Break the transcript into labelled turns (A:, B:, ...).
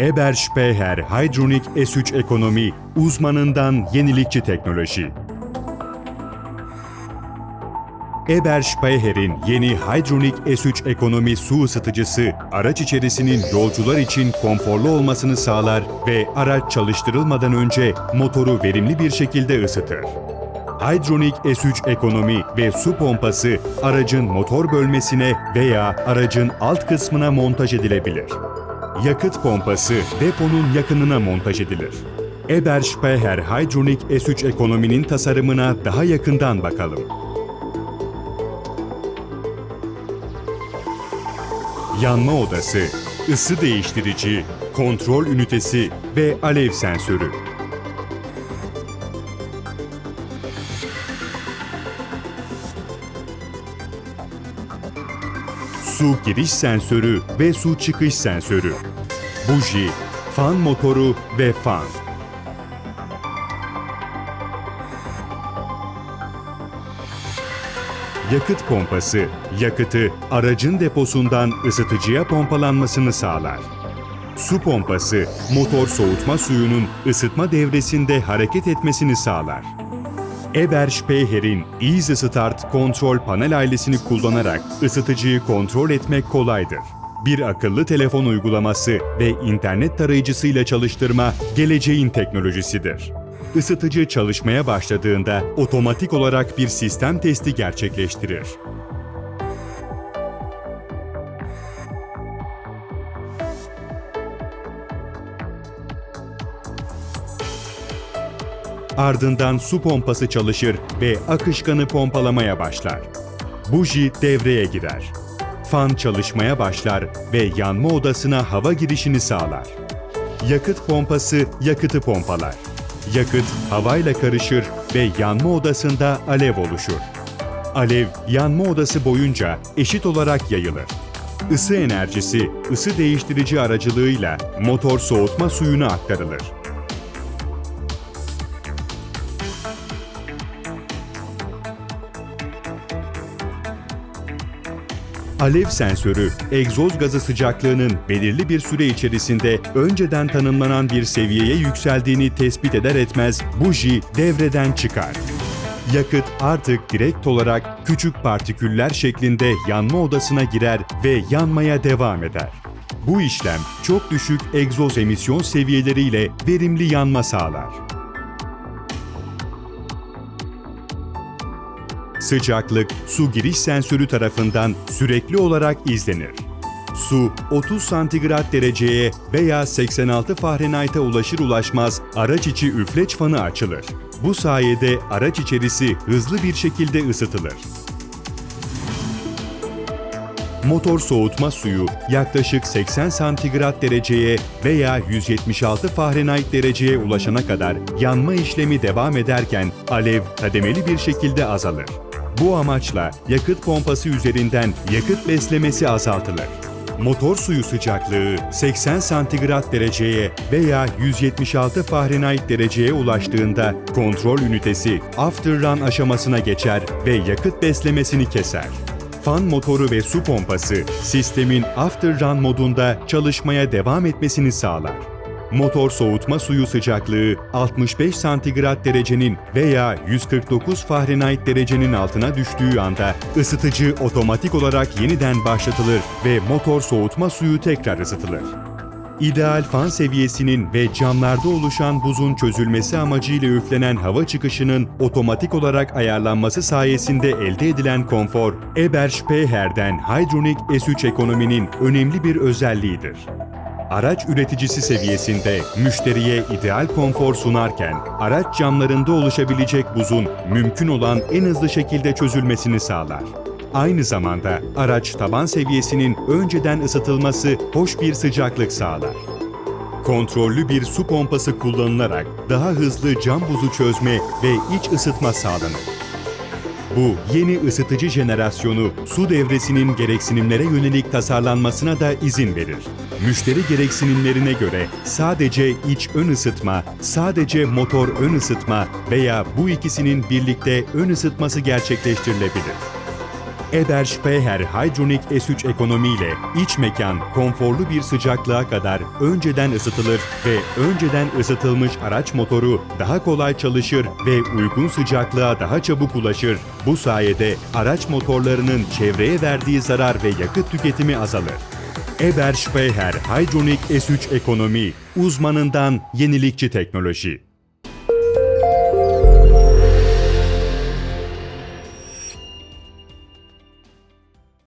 A: Eber Speher Hydronic S3 Ekonomi uzmanından yenilikçi teknoloji. Eber Speher'in yeni Hydronic S3 Ekonomi su ısıtıcısı araç içerisinin yolcular için konforlu olmasını sağlar ve araç çalıştırılmadan önce motoru verimli bir şekilde ısıtır. Hydronic S3 ekonomi ve su pompası aracın motor bölmesine veya aracın alt kısmına montaj edilebilir. Yakıt pompası deponun yakınına montaj edilir. Eber Speher Hydronic S3 ekonominin tasarımına daha yakından bakalım. Yanma odası, ısı değiştirici, kontrol ünitesi ve alev sensörü. Su giriş sensörü ve su çıkış sensörü. Buji, fan motoru ve fan. Yakıt pompası, yakıtı aracın deposundan ısıtıcıya pompalanmasını sağlar. Su pompası, motor soğutma suyunun ısıtma devresinde hareket etmesini sağlar. Eber Speher'in Easy Start kontrol panel ailesini kullanarak ısıtıcıyı kontrol etmek kolaydır. Bir akıllı telefon uygulaması ve internet tarayıcısıyla çalıştırma geleceğin teknolojisidir. Isıtıcı çalışmaya başladığında otomatik olarak bir sistem testi gerçekleştirir. Ardından su pompası çalışır ve akışkanı pompalamaya başlar. Buji devreye girer. Fan çalışmaya başlar ve yanma odasına hava girişini sağlar. Yakıt pompası yakıtı pompalar. Yakıt havayla karışır ve yanma odasında alev oluşur. Alev yanma odası boyunca eşit olarak yayılır. Isı enerjisi ısı değiştirici aracılığıyla motor soğutma suyuna aktarılır. Alev sensörü, egzoz gazı sıcaklığının belirli bir süre içerisinde önceden tanımlanan bir seviyeye yükseldiğini tespit eder etmez buji devreden çıkar. Yakıt artık direkt olarak küçük partiküller şeklinde yanma odasına girer ve yanmaya devam eder. Bu işlem çok düşük egzoz emisyon seviyeleriyle verimli yanma sağlar. Sıcaklık su giriş sensörü tarafından sürekli olarak izlenir. Su 30 santigrat dereceye veya 86 Fahrenheit'a ulaşır ulaşmaz araç içi üfleç fanı açılır. Bu sayede araç içerisi hızlı bir şekilde ısıtılır. Motor soğutma suyu yaklaşık 80 santigrat dereceye veya 176 Fahrenheit dereceye ulaşana kadar yanma işlemi devam ederken alev kademeli bir şekilde azalır. Bu amaçla yakıt pompası üzerinden yakıt beslemesi azaltılır. Motor suyu sıcaklığı 80 santigrat dereceye veya 176 Fahrenheit dereceye ulaştığında kontrol ünitesi afterrun aşamasına geçer ve yakıt beslemesini keser. Fan motoru ve su pompası sistemin afterrun modunda çalışmaya devam etmesini sağlar. Motor soğutma suyu sıcaklığı 65 santigrat derecenin veya 149 Fahrenheit derecenin altına düştüğü anda ısıtıcı otomatik olarak yeniden başlatılır ve motor soğutma suyu tekrar ısıtılır. İdeal fan seviyesinin ve camlarda oluşan buzun çözülmesi amacıyla üflenen hava çıkışının otomatik olarak ayarlanması sayesinde elde edilen konfor, Eber Speher'den Hydronic S3 ekonominin önemli bir özelliğidir araç üreticisi seviyesinde müşteriye ideal konfor sunarken araç camlarında oluşabilecek buzun mümkün olan en hızlı şekilde çözülmesini sağlar. Aynı zamanda araç taban seviyesinin önceden ısıtılması hoş bir sıcaklık sağlar. Kontrollü bir su pompası kullanılarak daha hızlı cam buzu çözme ve iç ısıtma sağlanır. Bu yeni ısıtıcı jenerasyonu su devresinin gereksinimlere yönelik tasarlanmasına da izin verir. Müşteri gereksinimlerine göre sadece iç ön ısıtma, sadece motor ön ısıtma veya bu ikisinin birlikte ön ısıtması gerçekleştirilebilir. Eber Speher Hydronic S3 ekonomiyle iç mekan konforlu bir sıcaklığa kadar önceden ısıtılır ve önceden ısıtılmış araç motoru daha kolay çalışır ve uygun sıcaklığa daha çabuk ulaşır. Bu sayede araç motorlarının çevreye verdiği zarar ve yakıt tüketimi azalır. Eber Speher Hydronic S3 ekonomi uzmanından yenilikçi teknoloji.